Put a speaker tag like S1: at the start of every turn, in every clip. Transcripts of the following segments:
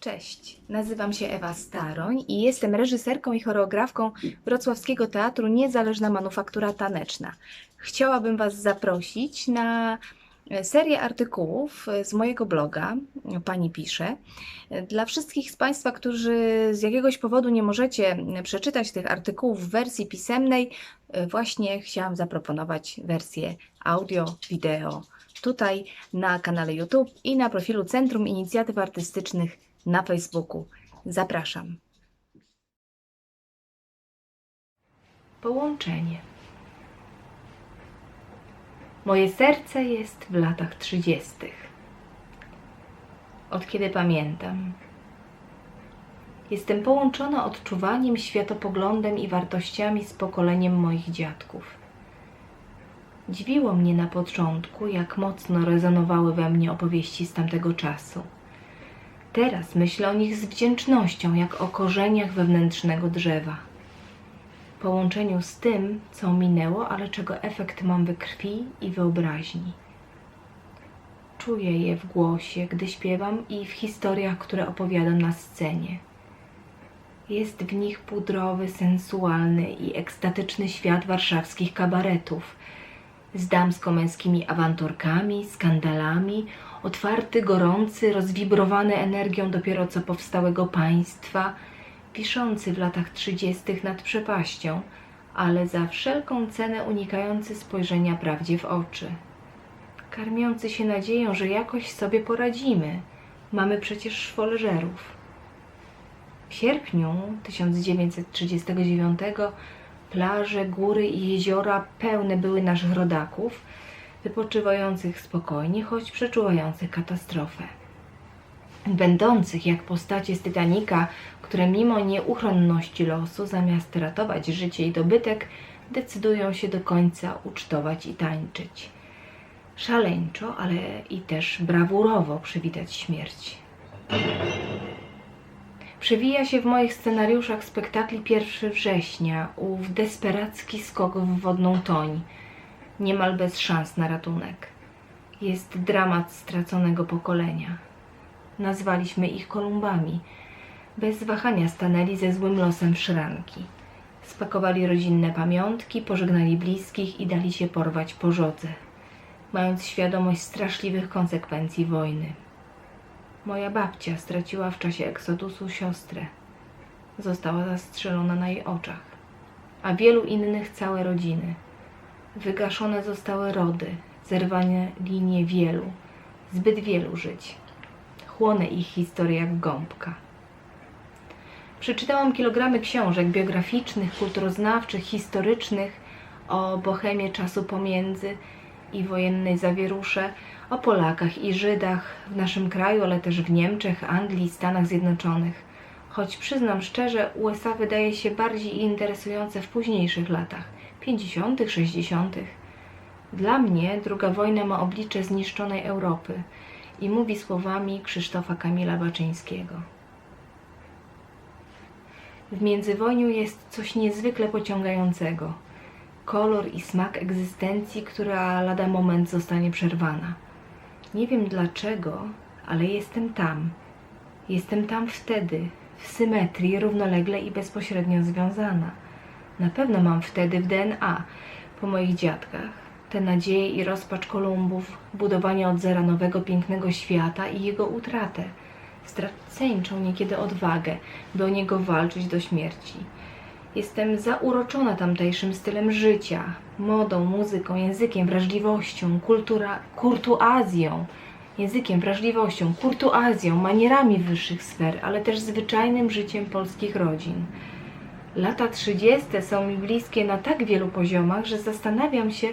S1: Cześć, nazywam się Ewa Staroń i jestem reżyserką i choreografką Wrocławskiego Teatru Niezależna Manufaktura Taneczna. Chciałabym Was zaprosić na e, serię artykułów e, z mojego bloga, Pani pisze. E, Dla wszystkich z Państwa, którzy z jakiegoś powodu nie możecie przeczytać tych artykułów w wersji pisemnej, e, właśnie chciałam zaproponować wersję audio, wideo tutaj na kanale YouTube i na profilu Centrum Inicjatyw Artystycznych na Facebooku. Zapraszam. Połączenie. Moje serce jest w latach trzydziestych. Od kiedy pamiętam. Jestem połączona odczuwaniem, światopoglądem i wartościami z pokoleniem moich dziadków. Dziwiło mnie na początku, jak mocno rezonowały we mnie opowieści z tamtego czasu. Teraz myślę o nich z wdzięcznością, jak o korzeniach wewnętrznego drzewa. Połączeniu z tym, co minęło, ale czego efekt mam we krwi i wyobraźni. Czuję je w głosie, gdy śpiewam i w historiach, które opowiadam na scenie. Jest w nich pudrowy, sensualny i ekstatyczny świat warszawskich kabaretów z damsko-męskimi awanturkami, skandalami, otwarty, gorący, rozwibrowany energią dopiero co powstałego państwa, wiszący w latach trzydziestych nad przepaścią, ale za wszelką cenę unikający spojrzenia prawdzie w oczy. Karmiący się nadzieją, że jakoś sobie poradzimy. Mamy przecież woleżerów. W sierpniu 1939 plaże, góry i jeziora pełne były naszych rodaków, wypoczywających spokojnie, choć przeczuwających katastrofę. Będących jak postacie z Titanika, które mimo nieuchronności losu, zamiast ratować życie i dobytek, decydują się do końca ucztować i tańczyć. Szaleńczo, ale i też brawurowo przywitać śmierć. Przewija się w moich scenariuszach spektakli 1 września, ów desperacki skok w wodną toń, niemal bez szans na ratunek. Jest dramat straconego pokolenia. Nazwaliśmy ich Kolumbami. Bez wahania stanęli ze złym losem szranki. Spakowali rodzinne pamiątki, pożegnali bliskich i dali się porwać po żodze, mając świadomość straszliwych konsekwencji wojny. Moja babcia straciła w czasie eksodusu siostrę. Została zastrzelona na jej oczach, a wielu innych całe rodziny. Wygaszone zostały rody, zerwane linie wielu, zbyt wielu żyć. Chłonę ich historię jak gąbka. Przeczytałam kilogramy książek biograficznych, kulturoznawczych, historycznych o bohemie czasu pomiędzy i wojennej zawierusze, o Polakach i Żydach w naszym kraju, ale też w Niemczech, Anglii, Stanach Zjednoczonych. Choć przyznam szczerze, USA wydaje się bardziej interesujące w późniejszych latach 50., 60. Dla mnie druga wojna ma oblicze zniszczonej Europy i mówi słowami Krzysztofa Kamila Baczyńskiego. W międzywojniu jest coś niezwykle pociągającego. Kolor i smak egzystencji, która lada moment zostanie przerwana. Nie wiem dlaczego, ale jestem tam. Jestem tam wtedy, w symetrii, równolegle i bezpośrednio związana. Na pewno mam wtedy w DNA, po moich dziadkach, te nadzieje i rozpacz Kolumbów, budowanie od zera nowego pięknego świata i jego utratę, straceńczą niekiedy odwagę, by o niego walczyć do śmierci. Jestem zauroczona tamtejszym stylem życia, modą, muzyką, językiem, wrażliwością, kultura, kurtuazją, językiem, wrażliwością, kurtuazją, manierami wyższych sfer, ale też zwyczajnym życiem polskich rodzin. Lata trzydzieste są mi bliskie na tak wielu poziomach, że zastanawiam się,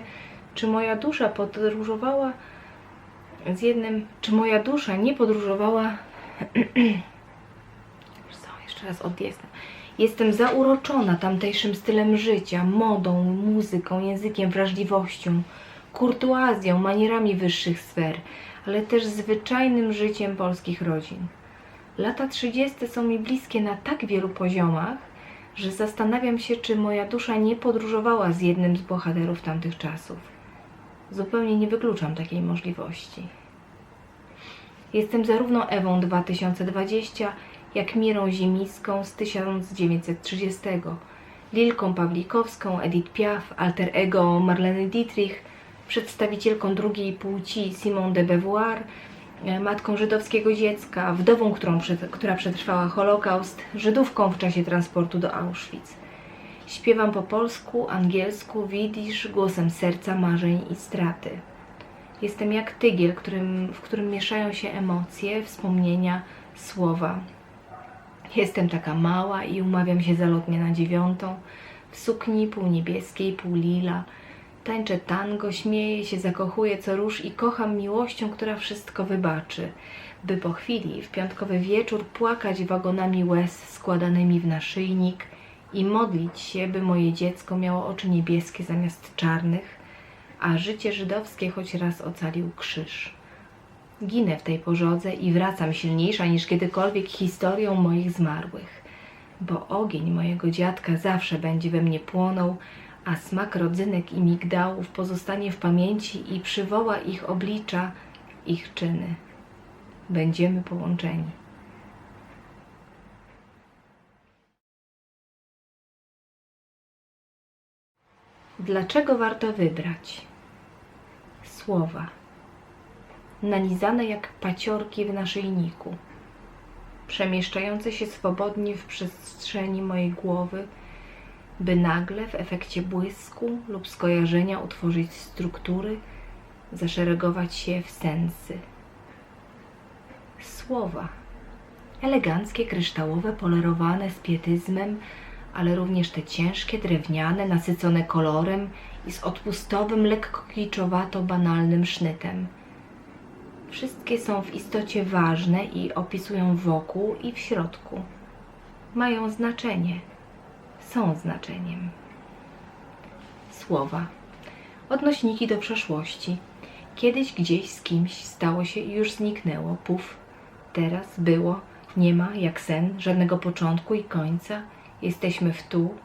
S1: czy moja dusza podróżowała z jednym, czy moja dusza nie podróżowała. Co, jeszcze raz odjesnę. Jestem zauroczona tamtejszym stylem życia, modą, muzyką, językiem, wrażliwością, kurtuazją, manierami wyższych sfer, ale też zwyczajnym życiem polskich rodzin. Lata trzydzieste są mi bliskie na tak wielu poziomach, że zastanawiam się, czy moja dusza nie podróżowała z jednym z bohaterów tamtych czasów. Zupełnie nie wykluczam takiej możliwości. Jestem zarówno Ewą 2020, jak Mirą Zimiską z 1930, Lilką Pawlikowską, Edith Piaf, alter ego Marleny Dietrich, przedstawicielką drugiej płci Simone de Beauvoir, matką żydowskiego dziecka, wdową, którą, która przetrwała Holokaust, Żydówką w czasie transportu do Auschwitz. Śpiewam po polsku, angielsku, widzisz, głosem serca, marzeń i straty. Jestem jak tygiel, którym, w którym mieszają się emocje, wspomnienia, słowa. Jestem taka mała i umawiam się zalotnie na dziewiątą, w sukni pół niebieskiej, pół lila. Tańczę tango, śmieję się, zakochuję co róż i kocham miłością, która wszystko wybaczy. By po chwili, w piątkowy wieczór, płakać wagonami łez składanymi w naszyjnik i modlić się, by moje dziecko miało oczy niebieskie zamiast czarnych, a życie żydowskie choć raz ocalił krzyż. Ginę w tej pożodze i wracam silniejsza niż kiedykolwiek historią moich zmarłych, bo ogień mojego dziadka zawsze będzie we mnie płonął, a smak rodzynek i migdałów pozostanie w pamięci i przywoła ich oblicza, ich czyny. Będziemy połączeni. Dlaczego warto wybrać? Słowa nanizane jak paciorki w naszyjniku, przemieszczające się swobodnie w przestrzeni mojej głowy, by nagle w efekcie błysku lub skojarzenia utworzyć struktury, zaszeregować się w sensy. Słowa. Eleganckie, kryształowe, polerowane z pietyzmem, ale również te ciężkie, drewniane, nasycone kolorem i z odpustowym, lekko kiczowato-banalnym sznytem. Wszystkie są w istocie ważne i opisują wokół i w środku. Mają znaczenie. Są znaczeniem. Słowa. Odnośniki do przeszłości. Kiedyś gdzieś z kimś stało się i już zniknęło. Puf. Teraz było. Nie ma, jak sen, żadnego początku i końca. Jesteśmy w tu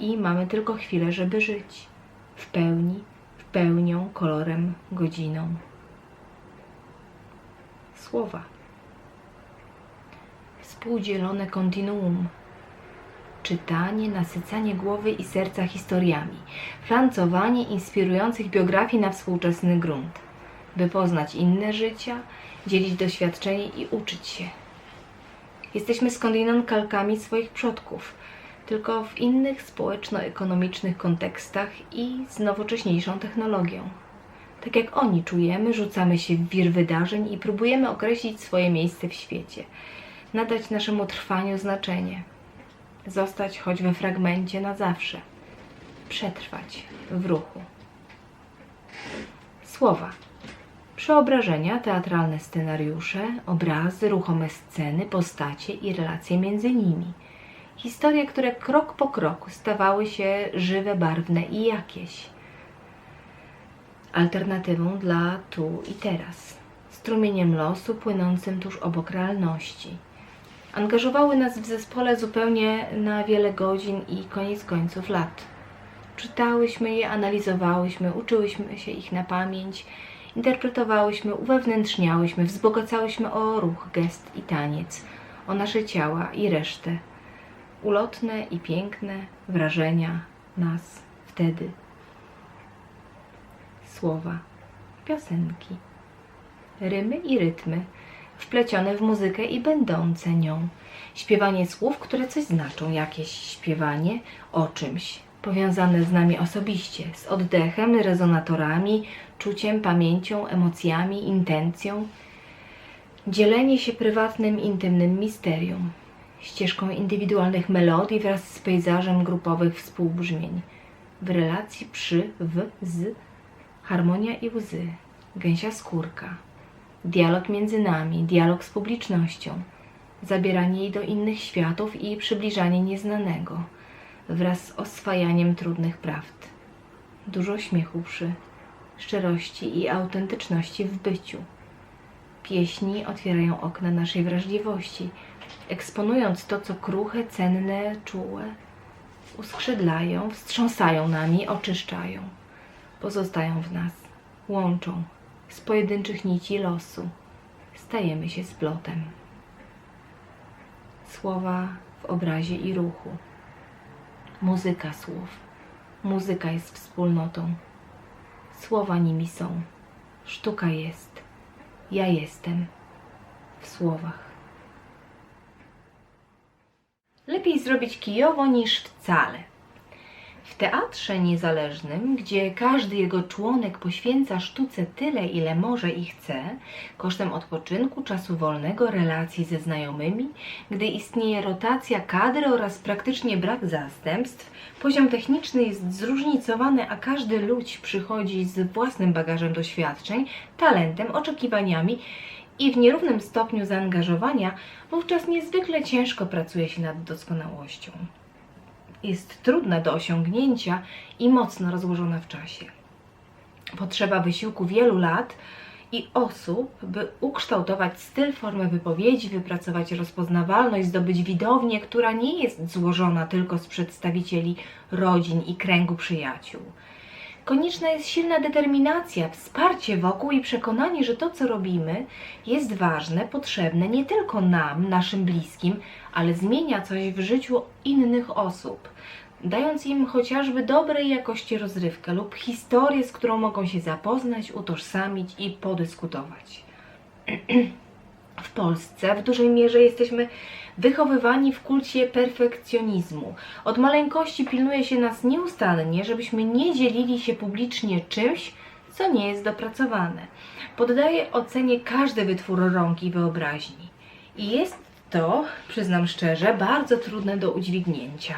S1: i mamy tylko chwilę, żeby żyć. W pełni, w pełnią, kolorem, godziną słowa. Współdzielone kontinuum. Czytanie, nasycanie głowy i serca historiami. Flancowanie inspirujących biografii na współczesny grunt. By poznać inne życia, dzielić doświadczenie i uczyć się. Jesteśmy skądinąd kalkami swoich przodków, tylko w innych społeczno-ekonomicznych kontekstach i z nowocześniejszą technologią. Tak jak oni czujemy, rzucamy się w wir wydarzeń i próbujemy określić swoje miejsce w świecie, nadać naszemu trwaniu znaczenie, zostać choć we fragmencie na zawsze, przetrwać w ruchu. Słowa. Przeobrażenia, teatralne scenariusze, obrazy, ruchome sceny, postacie i relacje między nimi. Historie, które krok po kroku stawały się żywe, barwne i jakieś alternatywą dla tu i teraz, strumieniem losu płynącym tuż obok realności. Angażowały nas w zespole zupełnie na wiele godzin i koniec końców lat. Czytałyśmy je, analizowałyśmy, uczyłyśmy się ich na pamięć, interpretowałyśmy, uwewnętrzniałyśmy, wzbogacałyśmy o ruch, gest i taniec, o nasze ciała i resztę. Ulotne i piękne wrażenia nas wtedy słowa, piosenki, rymy i rytmy, wplecione w muzykę i będące nią. Śpiewanie słów, które coś znaczą, jakieś śpiewanie o czymś, powiązane z nami osobiście, z oddechem, rezonatorami, czuciem, pamięcią, emocjami, intencją. Dzielenie się prywatnym, intymnym misterium, ścieżką indywidualnych melodii wraz z pejzażem grupowych współbrzmień, w relacji przy, w, z, harmonia i łzy, gęsia skórka, dialog między nami, dialog z publicznością, zabieranie jej do innych światów i przybliżanie nieznanego, wraz z oswajaniem trudnych prawd. Dużo śmiechu przy szczerości i autentyczności w byciu. Pieśni otwierają okna naszej wrażliwości, eksponując to, co kruche, cenne, czułe, uskrzydlają, wstrząsają nami, oczyszczają pozostają w nas, łączą z pojedynczych nici losu, stajemy się splotem. Słowa w obrazie i ruchu. Muzyka słów. Muzyka jest wspólnotą. Słowa nimi są. Sztuka jest. Ja jestem w słowach. Lepiej zrobić kijowo niż wcale. W teatrze niezależnym, gdzie każdy jego członek poświęca sztuce tyle, ile może i chce, kosztem odpoczynku, czasu wolnego, relacji ze znajomymi, gdy istnieje rotacja kadry oraz praktycznie brak zastępstw, poziom techniczny jest zróżnicowany, a każdy ludź przychodzi z własnym bagażem doświadczeń, talentem, oczekiwaniami i w nierównym stopniu zaangażowania, wówczas niezwykle ciężko pracuje się nad doskonałością jest trudna do osiągnięcia i mocno rozłożona w czasie. Potrzeba wysiłku wielu lat i osób, by ukształtować styl, formę wypowiedzi, wypracować rozpoznawalność, zdobyć widownię, która nie jest złożona tylko z przedstawicieli rodzin i kręgu przyjaciół. Konieczna jest silna determinacja, wsparcie wokół i przekonanie, że to, co robimy, jest ważne, potrzebne nie tylko nam, naszym bliskim, ale zmienia coś w życiu innych osób, dając im chociażby dobrej jakości rozrywkę lub historię, z którą mogą się zapoznać, utożsamić i podyskutować. W Polsce w dużej mierze jesteśmy wychowywani w kulcie perfekcjonizmu. Od maleńkości pilnuje się nas nieustannie, żebyśmy nie dzielili się publicznie czymś, co nie jest dopracowane. Poddaję ocenie każdy wytwór rąk i wyobraźni. I jest to, przyznam szczerze, bardzo trudne do udźwignięcia.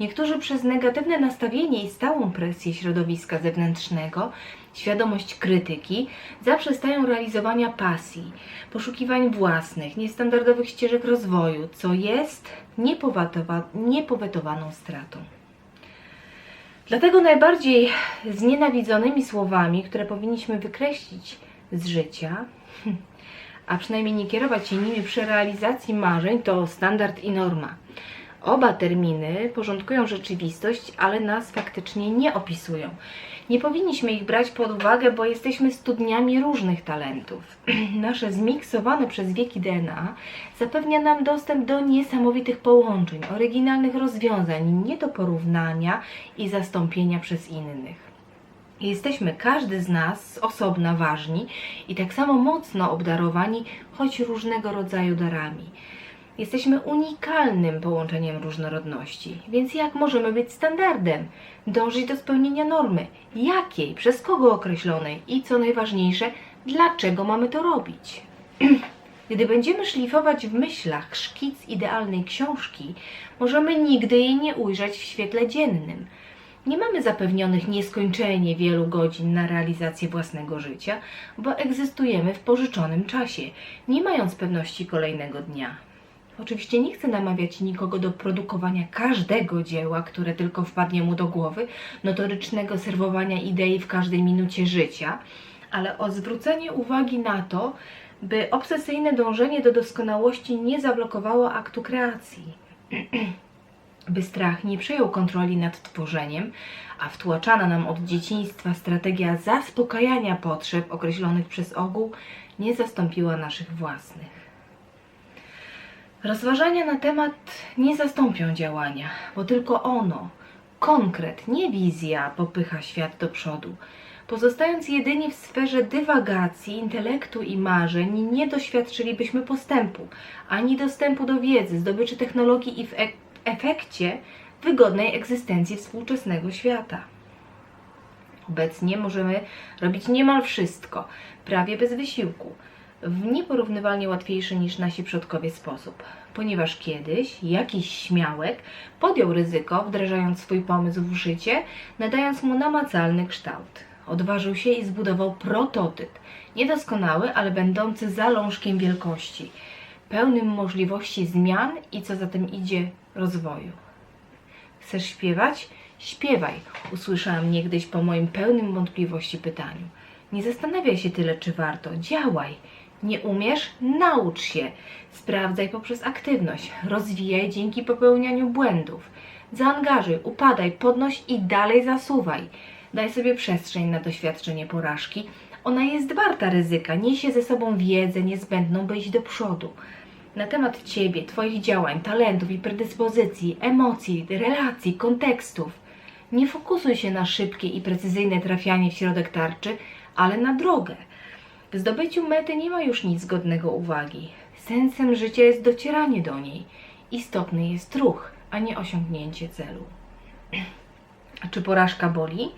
S1: Niektórzy przez negatywne nastawienie i stałą presję środowiska zewnętrznego, świadomość krytyki, zaprzestają realizowania pasji, poszukiwań własnych, niestandardowych ścieżek rozwoju, co jest niepowetowa- niepowetowaną stratą. Dlatego najbardziej znienawidzonymi słowami, które powinniśmy wykreślić z życia, a przynajmniej nie kierować się nimi przy realizacji marzeń, to standard i norma. Oba terminy porządkują rzeczywistość, ale nas faktycznie nie opisują. Nie powinniśmy ich brać pod uwagę, bo jesteśmy studniami różnych talentów. Nasze zmiksowane przez wieki DNA zapewnia nam dostęp do niesamowitych połączeń, oryginalnych rozwiązań, nie do porównania i zastąpienia przez innych. Jesteśmy każdy z nas osobna ważni i tak samo mocno obdarowani, choć różnego rodzaju darami. Jesteśmy unikalnym połączeniem różnorodności, więc jak możemy być standardem? Dążyć do spełnienia normy? Jakiej? Przez kogo określonej? I co najważniejsze, dlaczego mamy to robić? Gdy będziemy szlifować w myślach szkic idealnej książki, możemy nigdy jej nie ujrzeć w świetle dziennym. Nie mamy zapewnionych nieskończenie wielu godzin na realizację własnego życia, bo egzystujemy w pożyczonym czasie, nie mając pewności kolejnego dnia. Oczywiście nie chcę namawiać nikogo do produkowania każdego dzieła, które tylko wpadnie mu do głowy, notorycznego serwowania idei w każdej minucie życia, ale o zwrócenie uwagi na to, by obsesyjne dążenie do doskonałości nie zablokowało aktu kreacji. by strach nie przejął kontroli nad tworzeniem, a wtłaczana nam od dzieciństwa strategia zaspokajania potrzeb określonych przez ogół nie zastąpiła naszych własnych. Rozważania na temat nie zastąpią działania, bo tylko ono, konkret, nie wizja, popycha świat do przodu. Pozostając jedynie w sferze dywagacji, intelektu i marzeń, nie doświadczylibyśmy postępu, ani dostępu do wiedzy, zdobyczy technologii i w e- efekcie wygodnej egzystencji współczesnego świata. Obecnie możemy robić niemal wszystko, prawie bez wysiłku, w nieporównywalnie łatwiejszy niż nasi przodkowie sposób, ponieważ kiedyś jakiś śmiałek podjął ryzyko, wdrażając swój pomysł w życie, nadając mu namacalny kształt. Odważył się i zbudował prototyp, niedoskonały, ale będący zalążkiem wielkości, pełnym możliwości zmian i co za tym idzie rozwoju. Chcesz śpiewać? Śpiewaj, usłyszałam niegdyś po moim pełnym wątpliwości pytaniu. Nie zastanawiaj się tyle, czy warto. Działaj. Nie umiesz? Naucz się. Sprawdzaj poprzez aktywność. Rozwijaj dzięki popełnianiu błędów. Zaangażuj, upadaj, podnoś i dalej zasuwaj. Daj sobie przestrzeń na doświadczenie porażki, Ona jest warta ryzyka, niesie ze sobą wiedzę niezbędną, by iść do przodu. Na temat Ciebie, Twoich działań, talentów i predyspozycji, emocji, relacji, kontekstów. Nie fokusuj się na szybkie i precyzyjne trafianie w środek tarczy, ale na drogę. W zdobyciu mety nie ma już nic godnego uwagi. Sensem życia jest docieranie do niej. Istotny jest ruch, a nie osiągnięcie celu. Czy porażka boli?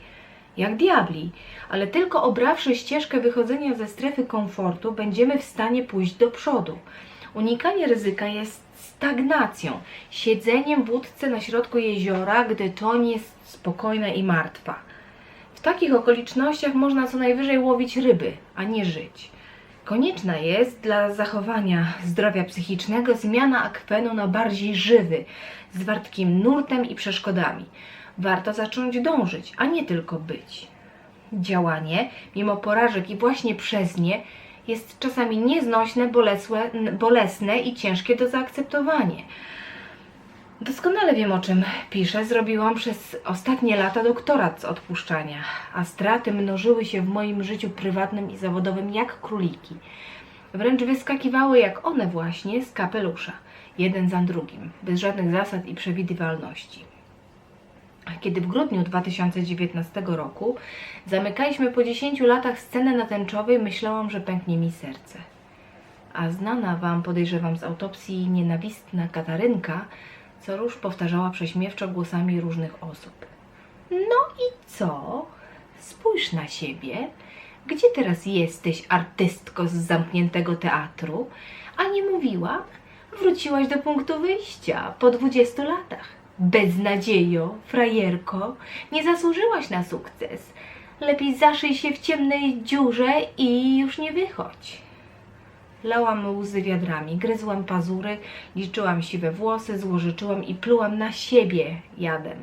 S1: Jak diabli, ale tylko obrawszy ścieżkę wychodzenia ze strefy komfortu, będziemy w stanie pójść do przodu. Unikanie ryzyka jest stagnacją, siedzeniem w łódce na środku jeziora, gdy toń jest spokojna i martwa. W takich okolicznościach można co najwyżej łowić ryby, a nie żyć. Konieczna jest dla zachowania zdrowia psychicznego zmiana akwenu na bardziej żywy, z wartkim nurtem i przeszkodami. Warto zacząć dążyć, a nie tylko być. Działanie, mimo porażek i właśnie przez nie, jest czasami nieznośne, bolesłe, bolesne i ciężkie do zaakceptowania. Doskonale wiem, o czym piszę. Zrobiłam przez ostatnie lata doktorat z odpuszczania, a straty mnożyły się w moim życiu prywatnym i zawodowym jak króliki. Wręcz wyskakiwały jak one właśnie z kapelusza, jeden za drugim, bez żadnych zasad i przewidywalności. Kiedy w grudniu 2019 roku zamykaliśmy po 10 latach scenę na tęczowej, myślałam, że pęknie mi serce. A znana Wam, podejrzewam z autopsji, nienawistna Katarynka co róż powtarzała prześmiewczo głosami różnych osób. No i co? Spójrz na siebie. Gdzie teraz jesteś, artystko z zamkniętego teatru? A nie mówiłam? Wróciłaś do punktu wyjścia po 20 latach. Beznadziejo, frajerko, nie zasłużyłaś na sukces. Lepiej zaszyj się w ciemnej dziurze i już nie wychodź. Lałam łzy wiadrami, gryzłam pazury, liczyłam siwe włosy, złożyczyłam i plułam na siebie jadem.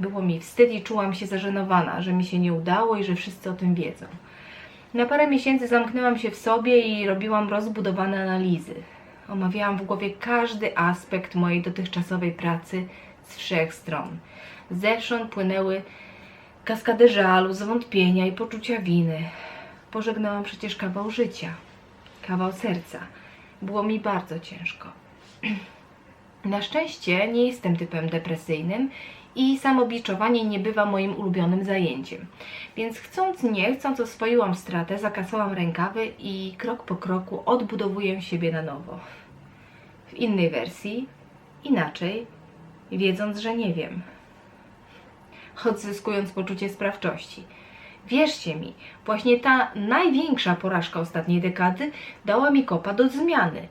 S1: Było mi wstyd i czułam się zażenowana, że mi się nie udało i że wszyscy o tym wiedzą. Na parę miesięcy zamknęłam się w sobie i robiłam rozbudowane analizy. Omawiałam w głowie każdy aspekt mojej dotychczasowej pracy z wszech stron. Zewsząd płynęły kaskady żalu, zwątpienia i poczucia winy. Pożegnałam przecież kawał życia kawał serca. Było mi bardzo ciężko. Na szczęście nie jestem typem depresyjnym i samobiczowanie nie bywa moim ulubionym zajęciem. Więc chcąc nie, chcąc oswoiłam stratę, zakasałam rękawy i krok po kroku odbudowuję siebie na nowo. W innej wersji, inaczej, wiedząc, że nie wiem. Odzyskując poczucie sprawczości. Wierzcie mi, właśnie ta największa porażka ostatniej dekady dała mi kopa do zmiany.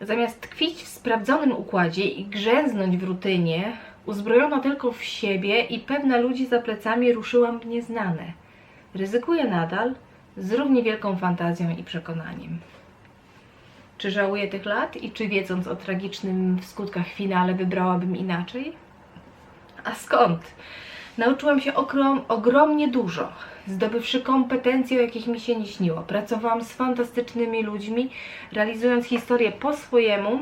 S1: Zamiast tkwić w sprawdzonym układzie i grzęznąć w rutynie, uzbrojona tylko w siebie i pewne ludzi za plecami ruszyłam w nieznane. Ryzykuję nadal, z równie wielką fantazją i przekonaniem. Czy żałuję tych lat i czy wiedząc o tragicznym w skutkach finale wybrałabym inaczej? A skąd? Nauczyłam się ogrom, ogromnie dużo, zdobywszy kompetencje, o jakich mi się nie śniło. Pracowałam z fantastycznymi ludźmi, realizując historię po swojemu,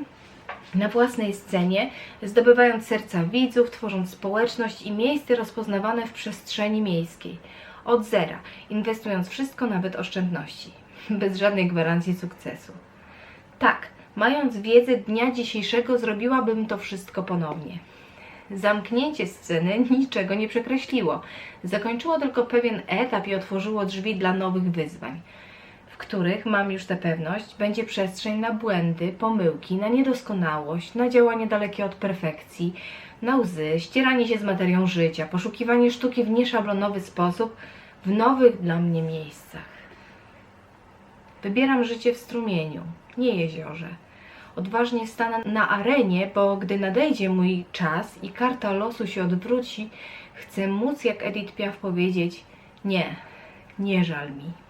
S1: na własnej scenie, zdobywając serca widzów, tworząc społeczność i miejsce rozpoznawane w przestrzeni miejskiej. Od zera, inwestując wszystko, nawet oszczędności, bez żadnej gwarancji sukcesu. Tak, mając wiedzę dnia dzisiejszego, zrobiłabym to wszystko ponownie. Zamknięcie sceny niczego nie przekreśliło. Zakończyło tylko pewien etap i otworzyło drzwi dla nowych wyzwań, których, mam już tę pewność, będzie przestrzeń na błędy, pomyłki, na niedoskonałość, na działanie dalekie od perfekcji, na łzy, ścieranie się z materią życia, poszukiwanie sztuki w nieszablonowy sposób w nowych dla mnie miejscach. Wybieram życie w strumieniu, nie jeziorze odważnie stanę na arenie, bo gdy nadejdzie mój czas i karta losu się odwróci, chcę móc jak Edith Piaf powiedzieć: Nie, nie żal mi.